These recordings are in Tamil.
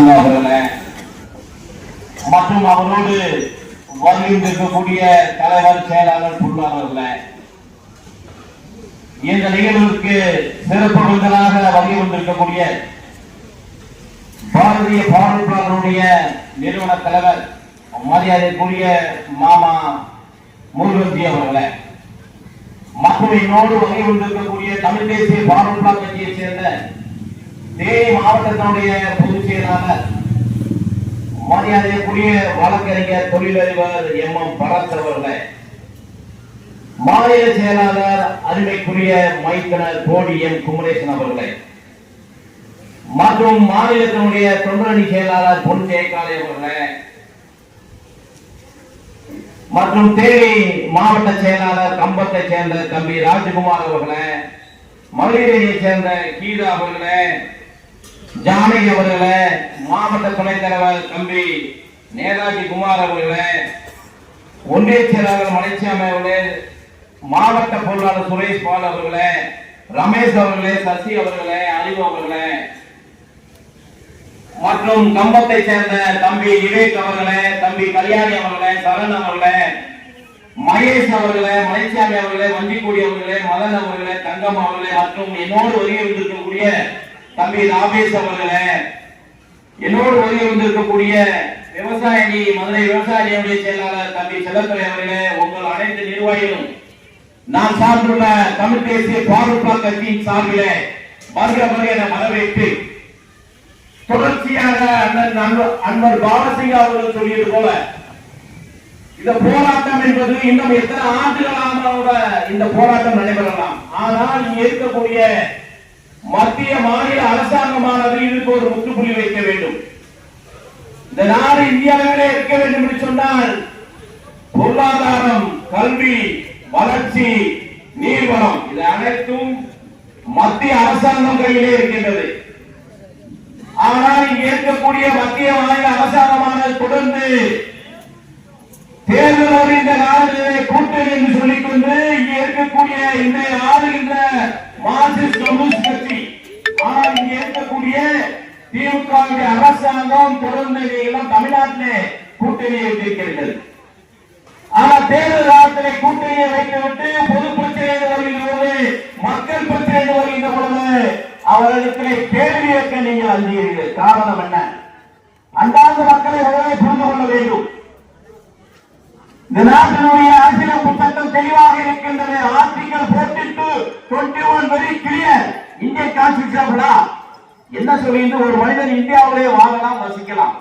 நரசிம்மா மற்றும் அவரோடு வருகின்றிருக்கக்கூடிய தலைவர் செயலாளர் பொருளாளர்களே இந்த நிகழ்வுக்கு சிறப்பு விருந்தனாக வருகை கொண்டிருக்கக்கூடிய பாரதிய பாடல்களுடைய நிறுவன தலைவர் மரியாதைக்குரிய மாமா முருகன்ஜி அவர்களே. மற்றும் என்னோடு வருகை கொண்டிருக்கக்கூடிய தமிழ் தேசிய பாடல்களா கட்சியைச் சேர்ந்த தேனி மாவட்டத்தினுடைய பொதுச் செயலாளர் மரியாதைக்குரிய வழக்கறிஞர் தொழிலதிபர் எம். எம். பரத் அவர்களை. மாநில செயலாளர் அருமைக்குரிய மைக்கனர் கோடி எம். குமரேசன் அவர்களை. மற்றும் மாநிலத்தினுடைய தொண்டரணி செயலாளர் பொன் ஜெயகாலை அவர்களை. மற்றும் தேனி மாவட்ட செயலாளர் கம்பத்தை சேர்ந்த தம்பி ராஜகுமார் அவர்களை. மகளிரையை சேர்ந்த கீதா அவர்களை. ஜானகி அவர்களை மாவட்ட துணைத் தலைவர் தம்பி நேதாஜி குமார் அவர்களை ஒன்றிய செயலாளர் மலைச்சாமி அவர்களே மாவட்ட பொருளாளர் சுரேஷ் பால் அவர்களே ரமேஷ் அவர்களே சசி அவர்களே அறிவு அவர்களே மற்றும் கம்பத்தை சேர்ந்த தம்பி விவேக் அவர்களே தம்பி கல்யாணி அவர்களே சரண் அவர்களே மகேஷ் அவர்களே மலைச்சாமி அவர்களே வண்டிக்கூடி அவர்களே மதன் அவர்களே தங்கம் அவர்களே மற்றும் என்னோடு வருகை இருக்கக்கூடிய தம்பி ராபேஷ் அவர்களே என்னோடு வருகை வந்திருக்கக்கூடிய விவசாயி மதுரை விவசாயியுடைய செயலாளர் தம்பி செல்லத்துறை அவர்களே உங்கள் அனைத்து நிர்வாகிகளும் நான் சார்ந்துள்ள தமிழ் தேசிய பாதுகா கட்சியின் சார்பிலே வருக வருக என வரவேற்று தொடர்ச்சியாக அண்ணன் அன்பர் அன்பர் அவர்கள் சொல்லியது போல இந்த போராட்டம் என்பது இன்னும் எத்தனை ஆண்டுகளாக கூட இந்த போராட்டம் நடைபெறலாம். ஆனால் இங்க இருக்கக்கூடிய மத்திய மாநில அரசாங்கமானது இதுக்கு ஒரு முற்றுப்புள்ளி வைக்க வேண்டும். இந்த நாடு இந்தியாவிலே இருக்க வேண்டும் என்று சொன்னால் பொருளாதாரம் கல்வி வளர்ச்சி நீர்வளம் இது அனைத்தும் மத்திய அரசாங்கம் கையிலே இருக்கின்றது. ஆனால் இருக்கக்கூடிய மத்திய மாநில அரசாங்கமானது தொடர்ந்து தேர்தலோடு இந்த நாடுகளை கூட்டணி என்று சொல்லிக்கொண்டு இங்கே இருக்கக்கூடிய இந்த ஆளுகின்ற மார்க்சிஸ்ட் ஏற்கக்கூடிய கட்சி திமுக அரசாங்கம் தொடர்ந்து எல்லாம் தமிழ்நாட்டிலே கூட்டணியை வைத்திருக்கிறது. ஆனா தேர்தல் காலத்திலே கூட்டணியை வைத்துவிட்டு பொது பிரச்சனை வருகின்ற பொழுது மக்கள் பிரச்சனை வருகின்ற பொழுது அவர்களுக்கு கேள்வி கேட்க நீங்கள் அஞ்சுகிறீர்கள். காரணம் என்ன? அந்தாந்த மக்களை உடனே புரிந்து கொள்ள வேண்டும். இந்த நாட்டினுடைய அரசியல் சட்டம் தெளிவாக இருக்கின்றது article forty twenty one very clear Indian constitution என்ன சொல்லிட்டு ஒரு மனிதன் இந்தியாவிலே வாழலாம் வசிக்கலாம்.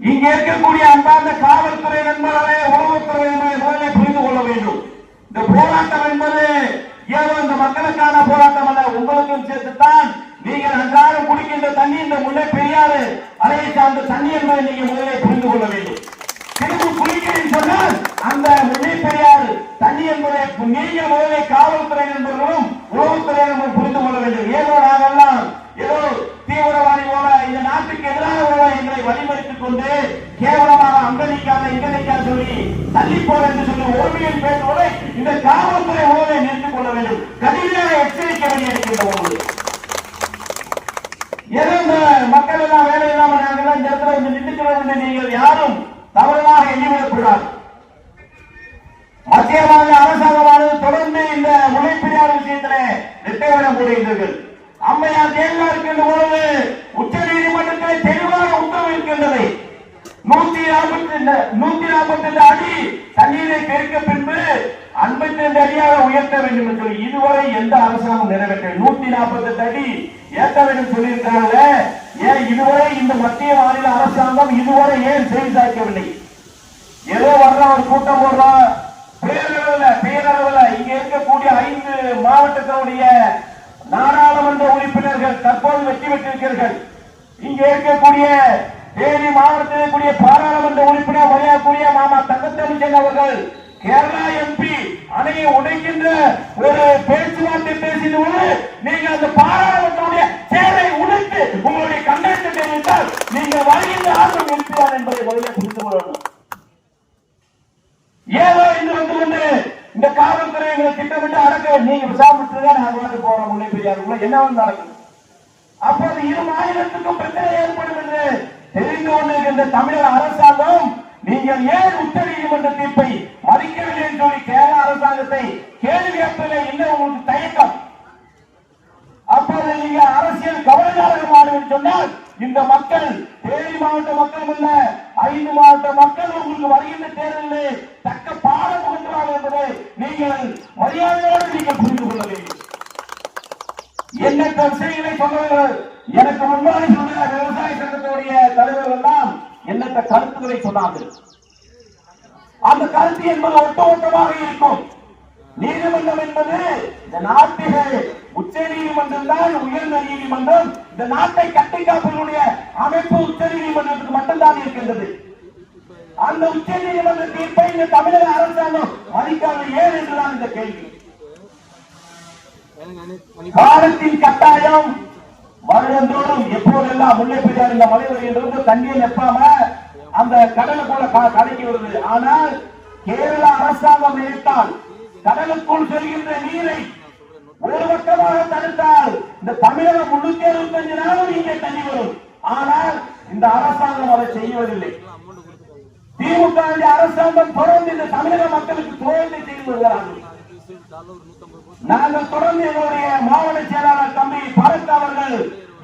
இங்க இருக்கக்கூடிய அந்தாந்த காவல்துறை நண்பர்களே உளவுத்துறை புரிந்து கொள்ள வேண்டும். இந்த போராட்டம் என்பது ஏதோ இந்த மக்களுக்கான போராட்டம் அல்ல உங்களுக்கும் சேர்த்துத்தான். நீங்கள் அன்றாடம் குடிக்கின்ற தண்ணி இந்த முல்லை பெரியாறு அலையை சார்ந்த தண்ணி என்பதை நீங்க முதலே புரிந்து கொள்ள வேண்டும் திரும்ப குளிக்கிறேன் சொன்னால் அந்த முல்லை பெரியாறு தண்ணி என்பதை நீங்கள் முதலே காவல்துறை நண்பர்களும் உளவுத்துறை நண்பர்களும் புரிந்து கொள்ள வேண்டும் ஏதோ நாங்கெல்லாம் ஏதோ தீவிரவாதி போல இந்த நாட்டுக்கு எதிராக போல எங்களை வழிமறித்துக் கொண்டு கேவலமாக அங்கலிக்காத நிற்காத சொல்லி தள்ளி போற என்று சொல்லி ஓர்மையில் பேசுவதை இந்த காவல்துறை உறவை நிறுத்திக் கொள்ள வேண்டும். கடுமையாக எச்சரிக்க வேண்டியிருக்கின்ற ஒன்று ஏதோ இந்த மக்கள் எல்லாம் வேலை இல்லாமல் நாங்கள் இந்த இடத்துல வந்து நின்றுக்கிறோம் என்று நீங்கள் யாரும் தவறாக எண்ணிவிடக்கூடாது. மத்திய மாநில அரசாங்கமானது தொடர்ந்து இந்த முளைப்பிரியார் விஷயத்திலே நிட்டவிடம் கூறுகின்றீர்கள் அம்மையார் ஜெயலலிதா இருக்கின்ற பொழுது உச்ச நீதிமன்றத்தில் தெளிவாக உத்தரவு இருக்கின்றது. நூத்தி நாற்பத்தி நூத்தி நாற்பத்தி ரெண்டு அடி தண்ணீரை பெருக்க பின்பு ஐம்பத்தி ரெண்டு அடியாக உயர்த்த வேண்டும் என்று சொல்லி இதுவரை எந்த அரசாங்கம் நிறைவேற்ற நூத்தி நாற்பத்தி எட்டு அடி ஏற்ற வேண்டும் சொல்லியிருக்காங்க ஏன் இதுவரை இந்த மத்திய மாநில அரசாங்கம் இதுவரை ஏன் செய்தி சாய்க்கவில்லை? ஏதோ வர்ற ஒரு கூட்டம் போடுறோம் பேரளவில் பேரளவில் இங்க இருக்கக்கூடிய ஐந்து மாவட்டத்தினுடைய நாடாளுமன்ற உறுப்பினர்கள் தற்போது வெற்றி பெற்றிருக்கிறார்கள். இங்க இருக்கக்கூடிய தேனி மாவட்டத்தில் கூடிய பாராளுமன்ற உறுப்பினர் மரியாதைக்குரிய மாமா தங்கத்தமிழன் அவர்கள் கேரளா எம்பி அணையை உடைக்கின்ற ஒரு பேச்சுவார்த்தை பேசினோடு நீங்க அந்த பாராளுமன்றத்துடைய சேரை உடைத்து உங்களுடைய கண்டனத்தை தெரிவித்தால் நீங்க வருகின்ற ஆர்வம் இருக்கிறார் என்பதை முதலில் புரிந்து கொள்ளணும். ஏதோ இன்று வந்து கொண்டு இந்த காவல்துறை எங்களை திட்டமிட்டு அடக்க நீங்க சாப்பிட்டு நாங்க வந்து போறோம் முல்லை பெரியாருக்குள்ள என்ன வந்து நடக்குது அப்போது இரு மாநிலத்துக்கும் பிரச்சனை ஏற்படும் தெரிந்து கொண்டிருக்கின்ற தமிழக அரசாங்கம் நீங்கள் ஏன் உச்ச நீதிமன்ற தீர்ப்பை மதிக்கவில்லை என்று சொல்லி கேரள அரசாங்கத்தை கேள்வி கேட்பதில்லை இல்லை உங்களுக்கு தயக்கம்? அப்போது நீங்க அரசியல் கவலைநாடகம் ஆடுவது சொன்னால் இந்த மக்கள் தேனி மாவட்ட மக்கள் இல்ல ஐந்து மாவட்ட மக்கள் உங்களுக்கு வருகின்ற தேர்தலில் தக்க பாடம் புகழ்கிறார்கள் என்பதை நீங்கள் மரியாதையோடு நீங்கள் புரிந்து கொள்ள வேண்டும். என்ன விஷயங்களை சொன்னவர்கள் எனக்கு முன்பாக சொன்ன விவசாய சங்கத்துடைய தலைவர்கள் எல்லாம் எண்ணற்ற கருத்துக்களை சொன்னார்கள்? அந்த கருத்து என்பது ஒட்டுமொத்தமாக இருக்கும். நீதிமன்றம் என்பது இந்த நாட்டிலே உச்ச நீதிமன்றம் தான் உயர்ந்த நீதிமன்றம். இந்த நாட்டை கட்டி காப்பதனுடைய அமைப்பு உச்ச நீதிமன்றத்துக்கு மட்டும்தான் இருக்கின்றது. அந்த உச்ச நீதிமன்ற தீர்ப்பை இந்த தமிழக அரசாங்கம் மதிக்காத ஏன் என்றுதான் இந்த கேள்வி. காலத்தின் கட்டாயம் வருடந்தோறும் எப்போதெல்லாம் முல்லை பெரியார் இந்த மலை வருகின்றது தண்ணீர் நிற்பாம அந்த கடலை போல க- கலக்கி வருது ஆனால் கேரள அரசாங்கம் நினைத்தால் கடலுக்குள் செல்கின்ற நீரை ஒரு பக்கமாக தடுத்தால் இந்த தமிழகம் முன்னூத்தி அறுபத்தி அஞ்சு நாளும் இங்கே தண்ணி வரும். ஆனால் இந்த அரசாங்கம் அதை செய்வதில்லை திமுக அரசாங்கம் தொடர்ந்து இந்த தமிழக மக்களுக்கு துரோகத்தை செய்து வருகிறார்கள். நாங்கள் தொடர்ந்து எங்களுடைய மாவட்ட செயலாளர் தம்பி பரத் அவர்கள்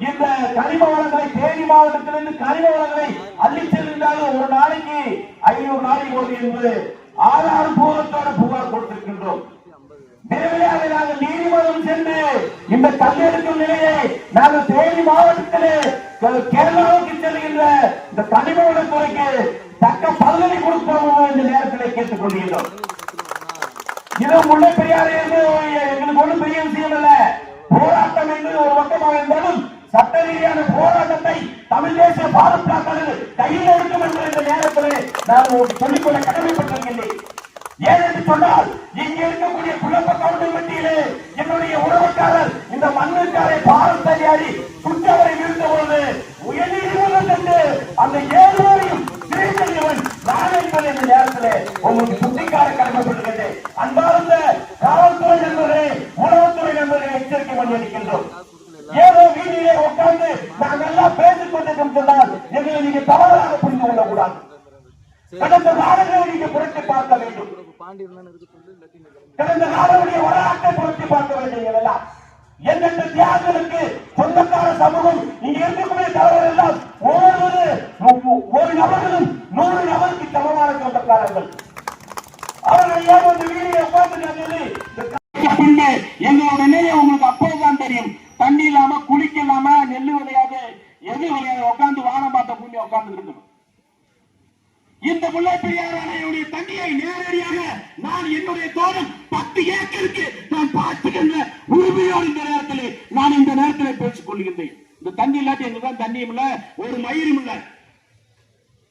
இந்த கனிம வளங்களை தேனி மாவட்டத்திலிருந்து கனிம வளங்களை அள்ளி செல்கின்றார்கள் ஒரு நாளைக்கு ஐநூறு நாளைக்கு ஒரு என்று ஆதாரபூர்வத்தோட புகார் கொடுத்திருக்கின்றோம். நேரடியாக அதை நாங்கள் நீதிமன்றம் சென்று இந்த கல்லெடுக்கும் நிலையை நாங்கள் தேனி மாவட்டத்திலே கேரளாவுக்கு செல்கின்ற இந்த கனிம வளத்துறைக்கு தக்க பதிலடி கொடுப்போம் இந்த நேரத்தில் கேட்டுக் கொள்கின்றோம் இது முல்லை பெரியாறு என்று எங்களுக்கு ஒன்றும் பெரிய விஷயம் இல்ல. போராட்டம் என்று ஒரு பக்கமாக இருந்தாலும் சட்ட ரீதியான போராட்டத்தை தமிழ் தேசிய பாதுகாப்பாளர்கள் கையில் எடுக்கும் என்ற இந்த நேரத்தில் நான் சொல்லிக்கொள்ள கடமைப்பட்டிருக்கின்றேன். ஏனென்று சொன்னால் இங்க இருக்கக்கூடிய குழப்ப கவுண்டர் மத்தியிலே என்னுடைய உறவுக்காரர் இந்த மண்ணுக்காரை பாரத் தனியாடி சுற்றவரை வீழ்ந்த பொழுது உயர்நீதிமன்றம் சென்று அந்த ஏழுவரையும் திருச்செல்வன் நான் என்பது இந்த நேரத்திலே உங்களுக்கு சுட்டிக்கார கடமைப்பட்டிருக்கின்றேன் அன்பார்ந்த காவல்துறை நண்பர்களே உளவுத்துறை நண்பர்களை எச்சரிக்கை பண்ணி அளிக்கின்றோம் ஏதோ வீதியிலே உட்கார்ந்து எல்லாம் பேசிக் கொண்டிருக்கோம் சொன்னால் எங்களை நீங்க தவறாக புரிந்து கொள்ளக்கூடாது. கடந்த காலங்களை நீங்க புரட்டி பார்க்க வேண்டும். கடந்த காலமுடைய வரலாற்றை புரட்டி பார்க்க வேண்டும் எல்லாம் எந்தெந்த தியாகங்களுக்கு சொந்தக்கார சமூகம் இங்க இருக்கக்கூடிய தலைவர் எல்லாம் ஒவ்வொரு அணையுடைய நேரடியாக நான் என்னுடைய தோழன் பத்து ஏக்கருக்கு நான் பார்த்துக்கின்ற உரிமையோடு இந்த நேரத்தில் நான் இந்த நேரத்தில் பேசிக் கொள்கின்றேன். இந்த தண்ணி இல்லாட்டி எங்களுக்கு தான் தண்ணியும் இல்ல ஒரு மயிரும் இல்ல.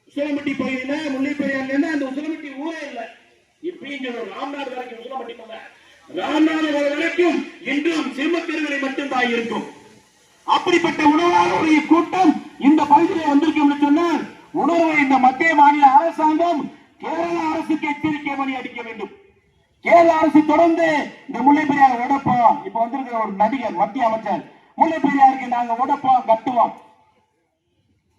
உசிலம்பட்டி பகுதியில முல்லை பெரியார்ல அந்த உசிலம்பட்டி ஊரே இல்ல. இப்பயும் ராம்நாடு வரைக்கும் உசிலம்பட்டி ராம்நாடு வரைக்கும் இன்றும் சிம்மத்தெருவிலை மட்டும்தான் இருக்கும். அப்படிப்பட்ட உணவாளருடைய கூட்டம் இந்த பகுதியில் வந்திருக்கும் என்று சொன்னால் இந்த மத்திய மாநில அரசாங்கம் கேரள அரசுக்கு எச்சரிக்கை மணி அடிக்க வேண்டும். கேரள அரசு தொடர்ந்து இந்த முல்லை பெரியார் உடப்போம். இப்ப வந்திருக்கிற ஒரு நடிகர் மத்திய அமைச்சர் முல்லை பெரியாருக்கு நாங்க உடப்போம் கட்டுவோம்.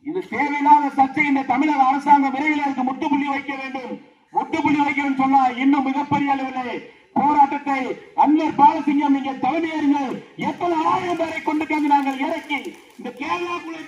இது தேவையில்லாத சர்ச்சை. இந்த தமிழக அரசாங்கம் விரைவில் அதுக்கு முட்டுப்புள்ளி வைக்க வேண்டும். முட்டுப்புள்ளி வைக்கணும் சொன்னா இன்னும் மிகப்பெரிய அளவில் போராட்டத்தை அண்ணர் பாலசிங்கம் நீங்க தலைமையேறுங்கள். எத்தனை ஆயிரம் பேரை கொண்டு நாங்கள் இறக்கி இந்த கேரளாக்குள்ள